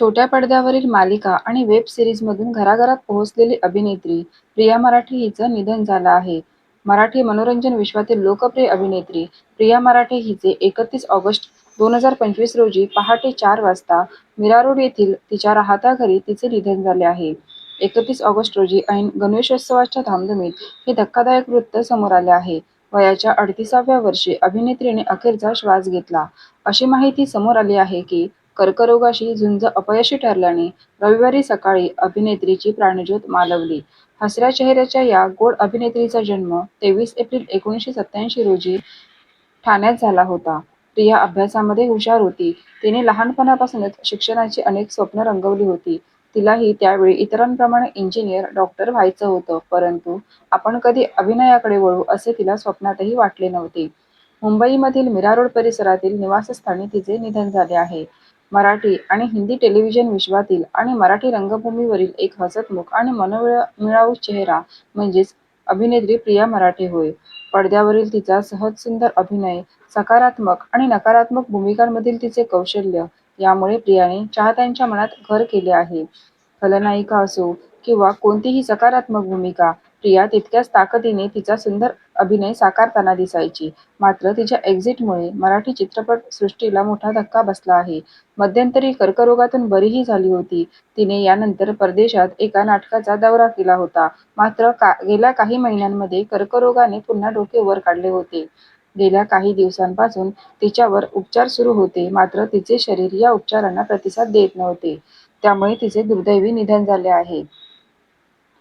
छोट्या पडद्यावरील मालिका आणि वेब सिरीजमधून घराघरात पोहोचलेली अभिनेत्री प्रिया मराठे हिचं निधन झालं आहे. मराठी मनोरंजन विश्वातील लोकप्रिय अभिनेत्री प्रिया मराठे हिचे एकतीस ऑगस्ट दोन हजार पंचवीस रोजी पहाटे चार वाजता मीरा रोड येथील तिच्या राहता घरी तिचे निधन झाले आहे. एकतीस ऑगस्ट रोजी ऐन गणेशोत्सवाच्या धामधुमीत हे धक्कादायक वृत्त समोर आले आहे. वयाच्या अडतिसाव्या वर्षी अभिनेत्रीने अखेरचा श्वास घेतला. अशी माहिती समोर आली आहे की कर्करोगाशी झुंज अपयशी ठरल्याने रविवारी सकाळी अभिनेत्रीची प्राणज्योत मालवली. हसऱ्या चेहऱ्याच्या या गोड अभिनेत्रीचा जन्म तेवीस एप्रिल एकोणीसशे सत्याऐंशी रोजी ठाण्यात झाला होता. प्रिया अभ्यासामध्ये हुशार होती. तिने लहानपणापासूनच शिक्षणाची अनेक स्वप्न रंगवली होती. तिलाही त्यावेळी इतरांप्रमाणे इंजिनियर, डॉक्टर व्हायचं होतं. परंतु आपण कधी अभिनयाकडे वळू असे तिला स्वप्नातही वाटले नव्हते. मुंबईमधील मीरा रोड परिसरातील निवासस्थानी तिचे निधन झाले आहे. मराठी आणि हिंदी टेलिव्हिजन विश्वातील आणि मराठी रंगभूमीवरील एक हसतमुख आणि मनमिळावू चेहरा म्हणजेच अभिनेत्री प्रिया मराठे होय. पडद्यावरील तिचा सहजसुंदर अभिनय, सकारात्मक आणि नकारात्मक भूमिकांमधील तिचे कौशल्य यामुळे प्रियाने चाहत्यांच्या मनात घर केले आहे. खलनायिका असो किंवा कोणतीही सकारात्मक भूमिका, प्रिया तितक्याच ताकदीने तिचा सुंदर अभिनय साकारताना दिसायची. मात्र तिच्या एक्झिटमुळे मराठी चित्रपटसृष्टीला मोठा धक्का बसला आहे. मध्यंतरी कर्करोगातून बरीही झाली होती. तिने यानंतर परदेशात एका नाटकाचा दौरा केला होता. मात्र गेल्या काही महिन्यांमध्ये कर्करोगाने पुन्हा डोके वर काढले होते. गेल्या काही दिवसांपासून तिच्यावर उपचार सुरू होते. मात्र तिचे शरीर या उपचारांना प्रतिसाद देत नव्हते. त्यामुळे तिचे दुर्दैवी निधन झाले आहे.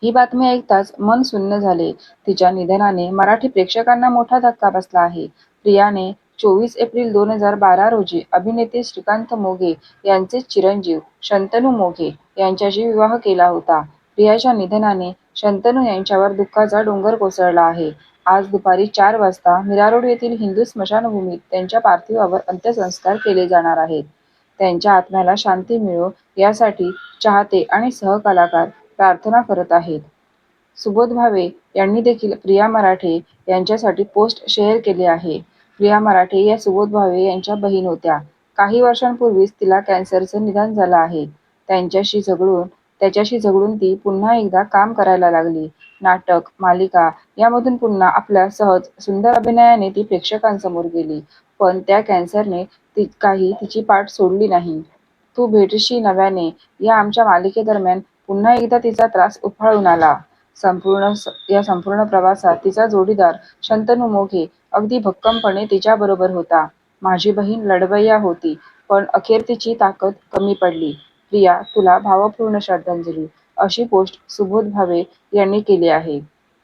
ही बातमी ऐकताच मन सुन्न झाले. तिच्या निधनाने मराठी प्रेक्षकांना मोठा धक्का बसला आहे. प्रियाने चोवीस एप्रिल दोन हजार बारा रोजी अभिनेते श्रीकांत मोघे यांचे चिरंजीव शंतनू मोघे यांच्याशी विवाह केला होता. प्रियाच्या निधनाने शंतनू यांच्यावर दुःखाचा डोंगर कोसळला आहे. आज दुपारी चार वाजता मीरा रोड येथील हिंदू स्मशानभूमीत त्यांच्या पार्थिवावर अंत्यसंस्कार केले जाणार आहेत. त्यांच्या आत्म्याला शांती मिळो यासाठी चाहते आणि सहकलाकार प्रार्थना करत आहेत. सुबोध भावे यांनी देखील प्रिया मराठे यांच्यासाठी पोस्ट शेअर केले आहे. प्रिया मराठे या सुबोध भावे यांच्या बहीण होत्या. काही वर्षांपूर्वीच तिला कॅन्सरचं निदान झालं आहे. त्यांच्याशी झगडून त्याच्याशी झगडून ती पुन्हा एकदा काम करायला लागली. नाटक, मालिका यामधून पुन्हा आपल्या सहज, सुंदर अभिनयाने ती प्रेक्षकांसमोर गेली. पण त्या कॅन्सरने ती काही तिची पाठ सोडली नाही. तू भेटशी नव्याने या आमच्या मालिकेदरम्यान पुन्हा एकदा तिचा त्रास उफाळून आला. संपूर्ण या संपूर्ण प्रवासात तिचा जोडीदार शंतनू मोघे अगदी भक्कमपणे तिच्याबरोबर होता. माझी बहीण लढवय्या होती, पण अखेर तिची ताकद कमी पडली. प्रिया तुला भावपूर्ण श्रद्धांजली, अशी पोस्ट सुबोध भावे यांनी केली आहे.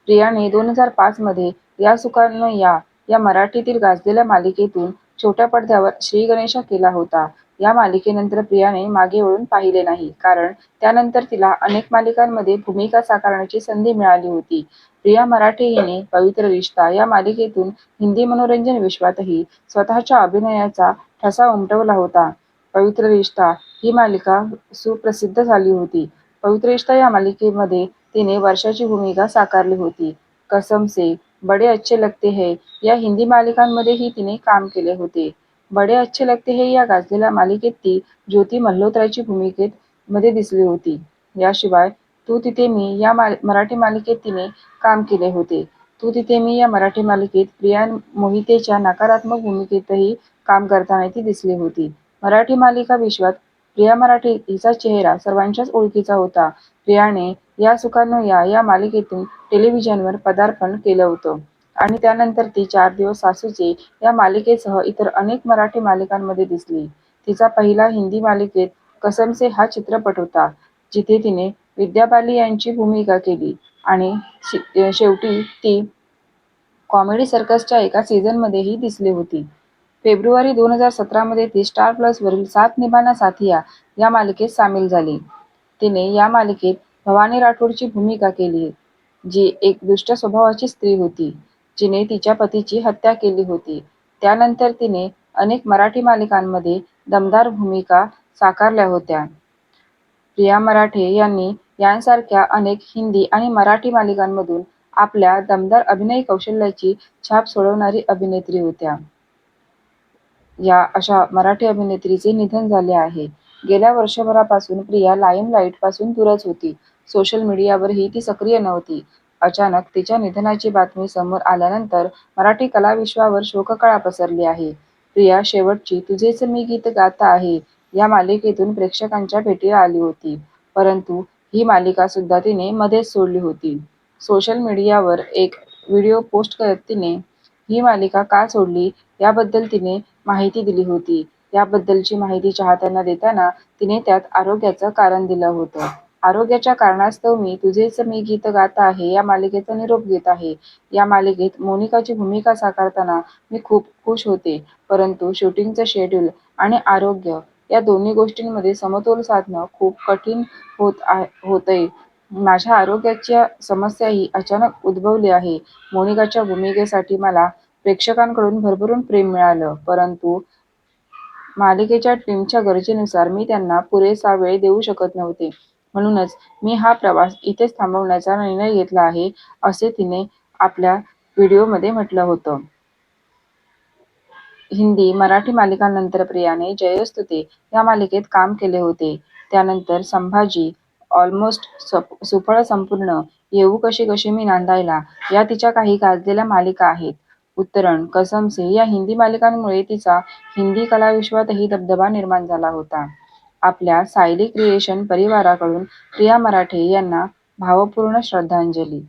प्रियाने दोन हजार पाच मध्ये या सुखानं या या मराठीतील गाजलेल्या मालिकेतून छोट्या पडद्यावर श्रीगणेशा केला होता. या मालिकेनंतर प्रियाने मागे वळून पाहिले नाही. कारण त्यानंतर तिला अनेक मालिकांमध्ये भूमिका साकारण्याची संधी मिळाली होती. प्रिया मराठे हिने पवित्र रिश्ता या मालिकेतून हिंदी मनोरंजन विश्वातही स्वतःच्या अभिनयाचा ठसा उमटवला होता. पवित्र रिश्ता ही मालिका सुप्रसिद्ध झाली होती. पवित्र रिश्ता या मालिकेमध्ये तिने वर्षाची भूमिका साकारली होती. कसम से, बडे अच्छे लगते है या हिंदी मालिकांमध्येही तिने काम केले होते. बडे अच्छे लगते हे या गाजलेल्या मालिकेत ती ज्योती मल्होत्राची भूमिकेत मध्ये दिसली होती. याशिवाय तू तिथे मी या मराठी मालिकेत तिने काम केले होते. तू तिथे मी या मराठी मालिकेत प्रिया मोहितेच्या नकारात्मक भूमिकेतही काम करताना ती दिसली होती. मराठी मालिका विश्वात प्रिया मराठे हिचा चेहरा सर्वांच्याच ओळखीचा होता. प्रियाने या सुखानो या या मालिकेतून टेलिव्हिजनवर पदार्पण केलं होतं आणि त्यानंतर ती चार दिवस सासूचे या मालिकेसह इतर अनेक मराठी मालिकांमध्ये दिसली. तिचा पहिला हिंदी मालिकेत कसम से हा चित्रपट होता, जिथे तिने विद्या बाली यांची भूमिका केली आणि शेवटी ती कॉमेडी सर्कसच्या एका सीझनमध्येही दिसली होती. फेब्रुवारी दोन हजार सतरा मध्ये ती स्टार प्लसवरील सात निभाना साथिया या मालिकेत सामील झाली. तिने या मालिकेत भवानी राठोडची भूमिका केली, जी एक दुष्ट स्वभावाची स्त्री होती, जिने तिच्या पतीची हत्या केली होती. त्यानंतर तिने अनेक मराठी मालिकांमध्ये दमदार भूमिका साकारल्या होत्या. प्रिया मराठे यांनी यांसारख्या अनेक हिंदी आणि मराठी मालिकांमधून आपल्या दमदार अभिनय कौशल्याची छाप सोडवणारी अभिनेत्री होत्या. या अशा मराठी अभिनेत्रीचे निधन झाले आहे. गेल्या वर्षभरापासून प्रिया लाईमलाईटपासून दूरच होती. सोशल मीडियावरही ती सक्रिय नव्हती. अचानक तिच्या निधनाची बातमी समोर आल्यानंतर मराठी कलाविश्वावर शोककळा पसरली आहे. प्रिया शेवटची तुझेच मी गीत गाता आहे या मालिकेतून प्रेक्षकांच्या भेटीला आली होती. परंतु ही मालिका सुद्धा तिने मध्येच सोडली होती. सोशल मीडियावर एक व्हिडिओ पोस्ट करत तिने ही मालिका का सोडली याबद्दल तिने माहिती दिली होती. याबद्दलची माहिती चाहत्यांना देताना तिने त्यात आरोग्याचं कारण दिलं होतं. आरोग्याच्या कारणास्तव मी तुझेच मी गीत गात आहे या मालिकेचा निरोप घेत आहे. या मालिकेत मोनिकाची भूमिका साकारताना मी खूप खुश होते. परंतु शूटिंगचं शेड्यूल आणि आरोग्य या दोन्ही गोष्टींमध्ये समतोल साधणं खूप कठीण होत होतंय. माझ्या आरोग्याच्या समस्याही अचानक उद्भवली आहे. मोनिकाच्या भूमिकेसाठी मला प्रेक्षकांकडून भरभरून प्रेम मिळालं. परंतु मालिकेच्या टीमच्या गरजेनुसार मी त्यांना पुरेसा वेळ देऊ शकत नव्हते. म्हणूनच मी हा प्रवास इथेच थांबवण्याचा निर्णय घेतला आहे, असे तिने आपल्या व्हिडिओमध्ये म्हटलं होतं. हिंदी, मराठी मालिकांनंतर प्रियाने जयस्तुते या मालिकेत काम केले होते. त्यानंतर संभाजी, ऑलमोस्ट सुफळ संपूर्ण, येऊ कशी कशी मी नांदायला या तिच्या काही गाजलेल्या मालिका आहेत. उत्तरण, कसमसे या हिंदी मालिकांमुळे तिचा हिंदी कलाविश्वातही दबदबा निर्माण झाला होता. आपल्या सायली क्रिएशन परिवाराकडून प्रिया मराठे यांना भावपूर्ण श्रद्धांजली.